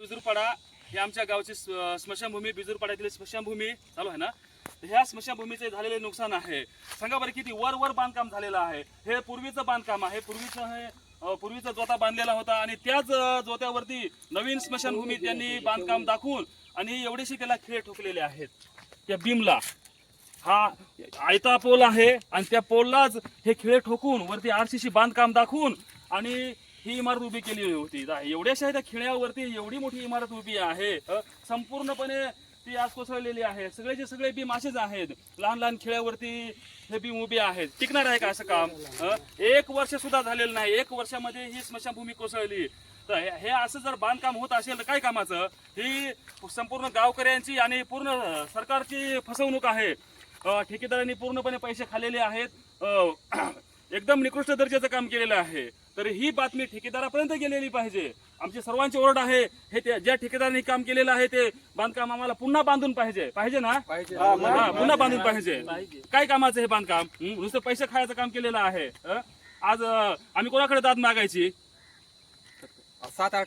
बिजूरपाडा हे आमच्या गावची स्मशानभूमी बिजूरपाड्यातील स्मशानभूमी चालू आहे ना? ह्या स्मशानभूमीचे झालेले नुकसान आहे. सांगा बरं किती वर वर बांधकाम झालेलं आहे. हे पूर्वीचं बांधकाम आहे. पूर्वीचं हे पूर्वीचा जोता बांधलेला होता आणि त्याच जोत्यावरती नवीन स्मशानभूमी त्यांनी बांधकाम दाखवून आणि एवढेशी त्याला खिळे ठोकलेले आहेत. त्या बीमला हा आयता पोल आहे आणि त्या पोललाच हे खेळ ठोकून वरती आरसीसी बांधकाम दाखवून आणि ही इमारत उभी केली होती. एवढ्याशा त्या खिळ्यावरती एवढी मोठी इमारत उभी आहे. संपूर्णपणे ती आज कोसळलेली आहे. सगळेचे सगळे बी मासेच आहेत. लहान लहान खिळ्यावरती हे बीम उभे आहेत. टिकणार आहे का असं काम? एक वर्ष सुद्धा झालेलं नाही. एक वर्षामध्ये ही स्मशानभूमी कोसळली. तर हे असं जर बांधकाम होत असेल तर काय कामाचं? ही संपूर्ण गावकऱ्यांची आणि पूर्ण सरकारची फसवणूक आहे. ठेकेदारांनी पूर्णपणे पैसे खाल्लेले आहेत. एकदम निकृष्ट दर्जाचं काम केलेलं आहे. तर ही बातमी ठेकेदारापर्यंत गेलेली पाहिजे. आमची सर्वांची ओरड आहे. हे ते ज्या ठेकेदारांनी काम केलेलं आहे ते बांधकाम आम्हाला पुन्हा बांधून पाहिजे. पाहिजे ना? हा, पुन्हा बांधून पाहिजे. काय कामाचं हे बांधकाम? नुसतं पैसे खायचं काम केलेलं आहे? आज आम्ही कोणाकडे दाद मागायची? सात आठ